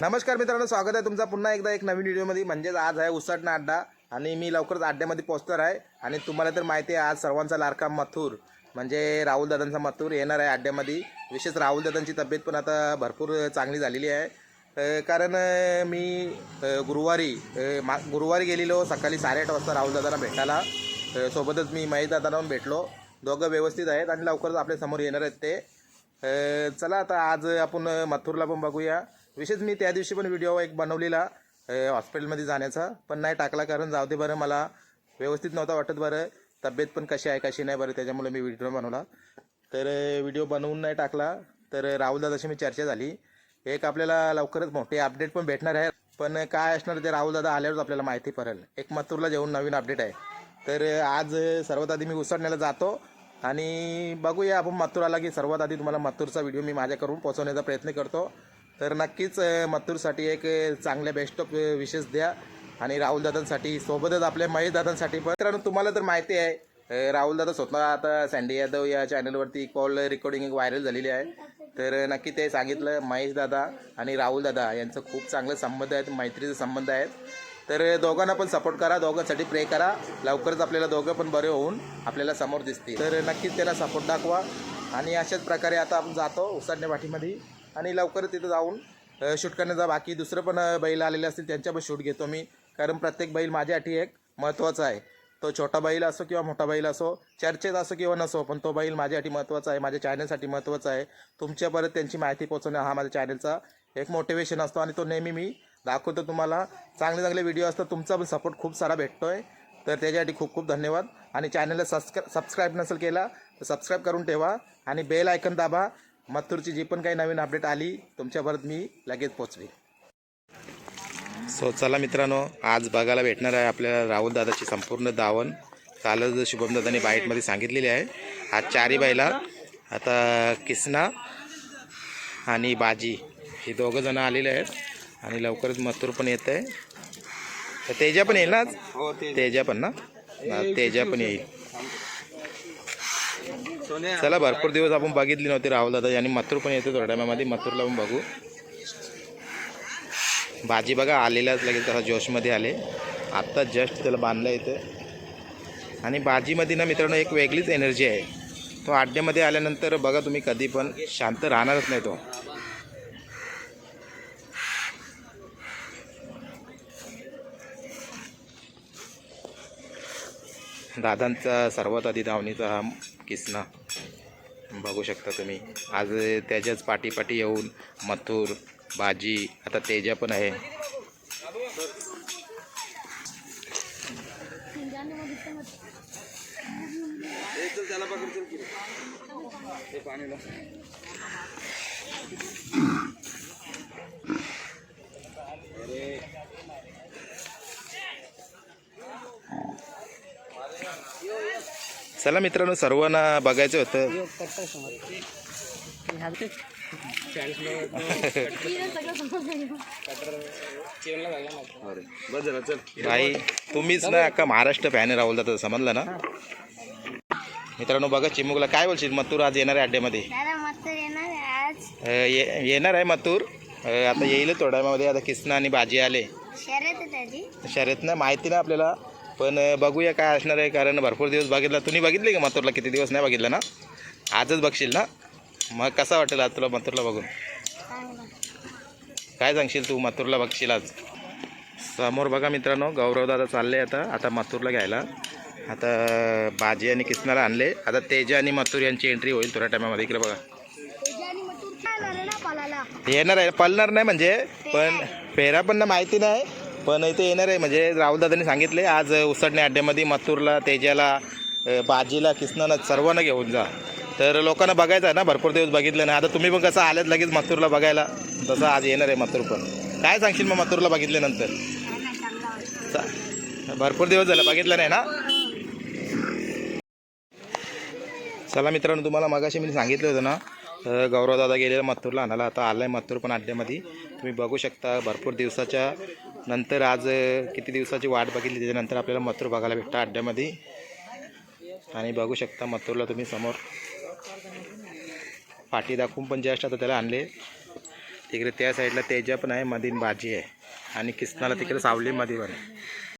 नमस्कार मित्रांनो स्वागत आहे तुमचा पुन्हा एकदा एक नवीन व्हिडिओमध्ये. म्हणजेच आज आहे उसाटणा अड्डा आणि मी लवकरच अड्ड्यामध्ये पोहोचणार आहे. आणि तुम्हाला तर माहिती आहे आज सर्वांचा लाडका मथुर म्हणजे राहुल दादांचा मथुर येणार आहे अड्ड्यामध्ये. विशेष राहुल दादांची तब्येत पण आता भरपूर चांगली झालेली आहे. कारण मी गुरुवारी मा गुरुवारी गेलेलो सकाळी साडेआठ वाजता राहुल दादांना भेटायला. सोबतच मी महेश दादांना भेटलो. दोघं व्यवस्थित आहेत आणि लवकरच आपल्यासमोर येणार आहेत ते. चला आता आज आपण अ, मथुरला पण बघूया. विशेष मी त्या दिवशी पण व्हिडिओ एक बनवलेला हॉस्पिटलमध्ये जाण्याचा. पण नाही टाकला कारण जाऊ दे बरं मला व्यवस्थित नव्हता वाटत बरं. तब्येत पण कशी आहे कशी नाही बरं त्याच्यामुळे मी व्हिडिओ बनवला. तर व्हिडिओ बनवून नाही टाकला. तर राहुल दादाशी मी चर्चा झाली. एक आपल्याला लवकरच मोठे अपडेट पण भेटणार आहे. पण काय असणार ते राहुल दादा आल्यावरच आपल्याला माहिती पडेल. एक मथुरला जेवून नवीन अपडेट आहे. तर आज सर्वात आधी मी उसडण्याला जातो. आणि बघूया आपण मथुर आला की सर्वात आधी तुम्हाला मथुरचा व्हिडिओ मी माझ्याकडून पोहोचवण्याचा प्रयत्न करतो. तर नक्कीच मथुरसाठी एक चांगल्या बेस्ट ऑफ विशेष द्या. आणि राहुल दादांसाठी सोबतच आपल्या महेश दादांसाठी पण. मित्रांनो तुम्हाला तर माहिती आहे राहुलदादा राहुल दादा स्वतः आता सँडी यादव या चॅनलवरती कॉल रेकॉर्डिंग एक व्हायरल झालेली आहे. तर नक्की ते सांगितलं महेश दादा आणि राहुल दादा यांचं खूप चांगलं संबंध आहेत मैत्रीचे संबंध आहेत. तर दोघांना पण सपोर्ट करा. दोघांसाठी प्रे करा. लवकरच आपल्याला दोघं पण बरे होऊन आपल्याला समोर दिसतील. तर नक्कीच त्याला सपोर्ट दाखवा. आणि अशाच प्रकारे आता आपण जातो उसाडण्या पाठीमध्ये आणि लवकरच तिथं जाऊन शूट करण्याचा बाकी दुसरं पण बैल आलेले असतील त्यांच्या पण शूट घेतो मी. कारण प्रत्येक बैल माझ्यासाठी एक महत्त्वाचा आहे. तो छोटा बैल असो किंवा मोठा बैल असो चर्चेत असो किंवा नसो पण तो बैल माझ्यासाठी महत्त्वाचा आहे माझ्या चॅनलसाठी महत्त्वाचा आहे. तुमच्यापर्यंत त्यांची माहिती पोहोचवणं हा माझ्या चॅनलचा एक मोटिवेशन असतो आणि तो नेहमी मी दाखवतो तुम्हाला. चांगले चांगले व्हिडिओ असतात. तुमचा पण सपोर्ट खूप सारा भेटतो आहे तर त्याच्यासाठी खूप खूप धन्यवाद. आणि चॅनलला सबस्क्रा सबस्क्राईब नसेल केला तर सबस्क्राईब करून ठेवा. आणि बेल आयकन दाबा. मथुरची जी पण काही नवीन अपडेट आली तुमच्यापर्यंत मी लगेच पोचवेल सो चला मित्रांनो आज बघायला भेटणार आहे आपल्याला राहुल दादाची संपूर्ण दावण. कालच शुभम बाईटमध्ये सांगितलेली आहे. आज चारी बाईला आता किसना आणि बाजी हे दोघंजणं आलेले आहेत. आणि लवकरच मथुर पण येत आहे. तर तेजा पण येईल ना आज? तेजा. पण ना? हा, तेजा पण येईल. चला भरपूर दिवस आपण बघितली नव्हती राहुल दादा. आणि मथुर पण येते थोड्या टायमामध्ये मथुरला पण बघू. भाजी बघा आलेलाच लगेच कसा जोशमध्ये आले. आत्ता जस्ट त्याला बांधलं येतं आणि भाजीमध्ये ना मित्रांनो एक वेगळीच एनर्जी आहे. तो अड्ड्यामध्ये आल्यानंतर बघा तुम्ही कधी पण शांत राहणारच नाही तो. दादांचा सर्वात आधी धावणीचा हा किसना बघू शकता तुम्ही. आज त्याच्याच पाठीपाठी येऊन मथुर भाजी आता तेजा पण आहे. चला मित्रांनो सर्वांना बघायचं होतं. भाई तुम्हीच ना अख्खा महाराष्ट्र फॅन राहुल दादा समजलं ना? मित्रांनो बघा चिमुकला काय बोलशील? मथुर आज येणार आहे अड्ड्यामध्ये येणार आहे आज. अ, ये येणार आहे मथुर. आता येईल थोड्या वेळामध्ये. आता किसना आणि भाजी आले. शर्यत नाही माहिती नाही आपल्याला? पण बघूया काय असणार आहे कारण भरपूर दिवस बघितला. तुम्ही बघितले का मथुरला? किती दिवस नाही बघितलं ना? आजच बघशील ना? मग कसा वाटेल आज तुला मथुरला बघून? काय सांगशील तू मथुरला बघशील आज? समोर बघा मित्रांनो गौरव दादा चालले आता. आता मथुरला घ्यायला. आता बाजी आणि किसनाला आणले. आता तेजा आणि मथुर यांची एंट्री होईल थोड्या टायमामध्ये. इकडे बघा. येणार आहे. पळणार नाही म्हणजे. पण फेरा पण ना माहिती नाही. पण इथे येणार आहे. म्हणजे राहुल दादांनी सांगितले आज उसडणे अड्ड्यामध्ये मथुरला तेजाला बाजीला किसनाला सर्वांना घेऊन जा. तर लोकांना बघायचं आहे ना भरपूर दिवस बघितलं नाही. आता तुम्ही पण कसं आल्यात लगेच मथुरला बघायला? तसं आज येणार आहे मथुर पण. काय सांगशील मग मथुरला बघितल्यानंतर? चा- भरपूर दिवस झालं बघितलं नाही ना? चला मित्रांनो तुम्हाला मगाशी मी सांगितलं होतं ना गौरवदादा गेलेला मथुरला आणायला. आता आला आहे मथुर पण अड्ड्यामध्ये. तुम्ही बघू शकता भरपूर दिवसाच्या नंतर आज किती दिवसाची वाट बघितली त्याच्यानंतर आपल्याला मथुर बघायला भेटतं अड्ड्यामध्ये. आणि बघू शकता मथुरला तुम्ही समोर. पाठी दाखवून पण जस्ट आता त्याला आणले. तिकडे त्या साईडला तेजा पण आहे मधीन भाजी आहे. आणि किसनाला तिकडे सावलीमध्ये पण आहे.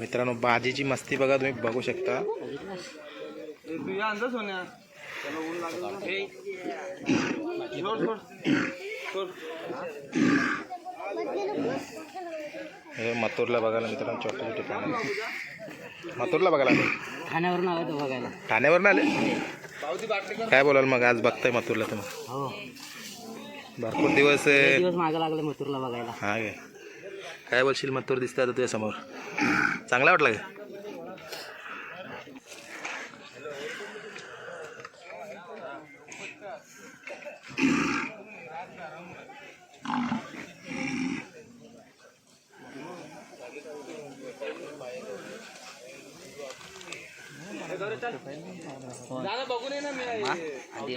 मित्रांनो भाजीची मस्ती बघा तुम्ही बघू शकता. हे मथुरला बघायला मित्रांनो छोटे छोटे पाणी मथुरला बघायला ठाण्यावरून आलं तो बघायला. ठाण्यावरून आले? काय बोलाल मग? आज बघताय मथुरला तुम्ही. हो. भरपूर दिवस दिवस मागं लागले मथुरला बघायला. हा काय? काय बोलशील मथुर दिसतंय आता तुझ्या समोर? चांगला वाटला का? आधी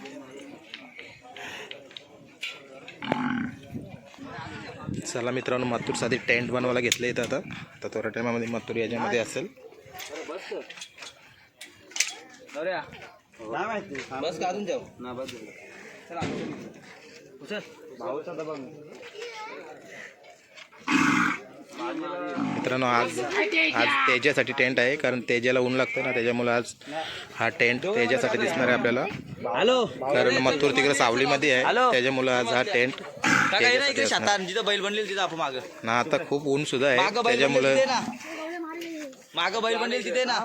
चला मित्रांनो मथुरसाठी टेंट बनवायला घेतलं इथं आता. तर थोड्या टायमामध्ये मथुर याच्यामध्ये असेल. बस काढून जाऊ. ना बस मित्रांनो आज आज तेजासाठी टेंट आहे कारण तेजाला ऊन लागतं ना त्याच्यामुळे आज हा टेंट तेजासाठी दिसणार आहे आपल्याला. हॅलो. कारण मथुर तिकडे सावलीमध्ये आहे. त्याच्यामुळे आज हा टेंट इकडे जिथं बैल बनलेली तिथं आपण मागं ना आता खूप ऊन सुद्धा आहे. मागं बैल बनलेली त्याच्यामुळे तिथे ना. मागं बैल बनलेली तिथे ना.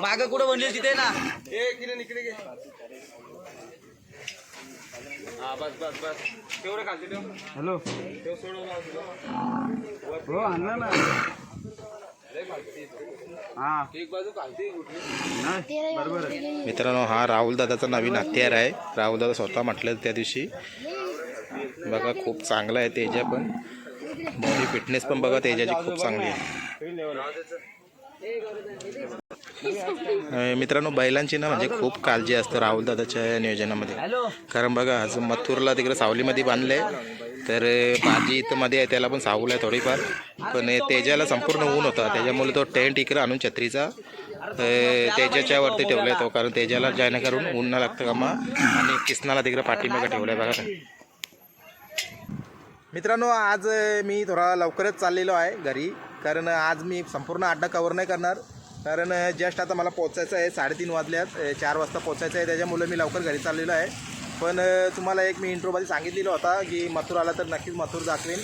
मागं कुठं बनलेली तिथे ना. हॅलो. हो आणला ना. हा. नाही बरोबर आहे. मित्रांनो हा राहुल दादाचा नवीन हत्यार आहे. राहुल दादा स्वतः म्हटलं त्या दिवशी. बघा खूप चांगला आहे तेजा पण. बॉडी फिटनेस पण बघा तेजाची खूप चांगली आहे. मित्रांनो बैलांची ना म्हणजे खूप काळजी असते राहुल दादाच्या नियोजनामध्ये. कारण बघा आज मथुरला तिकडे सावलीमध्ये बांधले तर भाजी इथं मध्ये आहे त्याला पण सावलं आहे थोडीफार. पण तेजाला संपूर्ण ऊन होता. त्याच्यामुळे तो टेंट इकडे आणून छत्रीचा तेजाच्या वरती ठेवलाय तो. कारण तेजाला जेणेकरून ऊन न लागतं कामा. आणि किसनाला तिकडे पाठीमागे ठेवलाय बघा. मित्रांनो आज मी थोडा लवकरच चाललेलो आहे घरी कारण आज मी संपूर्ण अड्डा कवर नाही करणार. कारण जस्ट आता मला पोचायचं आहे साडेतीन वाजल्यात चार वाजता पोचायचं आहे त्याच्यामुळे मी लवकर घरी चाललेलो आहे. पण तुम्हाला एक मी इंट्रोमध्ये सांगितलेलं होता की मथुर आला तर नक्कीच मथुर दाखवेन.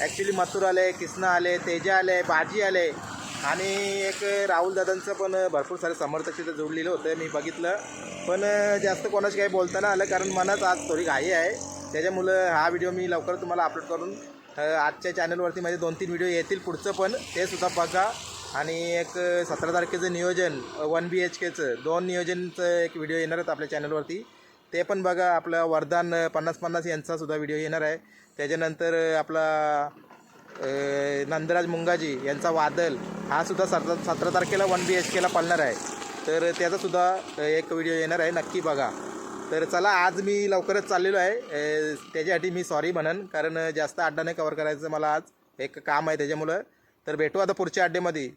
ॲक्च्युली मथुर आले किसना आले तेजा आले बाजी आले आणि एक राहुल दादांचं पण भरपूर सारे समर्थक तिथं जोडलेलं होतं मी बघितलं. पण जास्त कोणाशी काही बोलताना आलं कारण मनात आज थोडी घाई आहे. त्याच्यामुळं हा व्हिडिओ मी लवकर तुम्हाला अपलोड करून आजच्या चॅनलवरती माझे दोन तीन व्हिडिओ येतील पुढचं पण ते सुद्धा बघा. आणि एक सतरा तारखेचं नियोजन वन बी एच केचं दोन नियोजनचं एक व्हिडिओ येणार आहेत आपल्या चॅनलवरती ते पण बघा आपलं वरदान पन्नास पन्नास यांचासुद्धा व्हिडिओ येणार आहे. त्याच्यानंतर आपला नंदराज मुंगाजी यांचा वादल हा सुद्धा सतरा सतरा तारखेला वन बी एच केला पळणार आहे. तर त्याचासुद्धा एक व्हिडिओ येणार आहे नक्की बघा. तर चला आज मी लवकरच चाललेलो आहे. त्याच्यासाठी मी सॉरी म्हणन कारण जास्त अड्डा नाही कवर करायचं मला आज. एक काम आहे त्याच्यामुळं. तर भेटू आता पुढच्या अड्डेमध्ये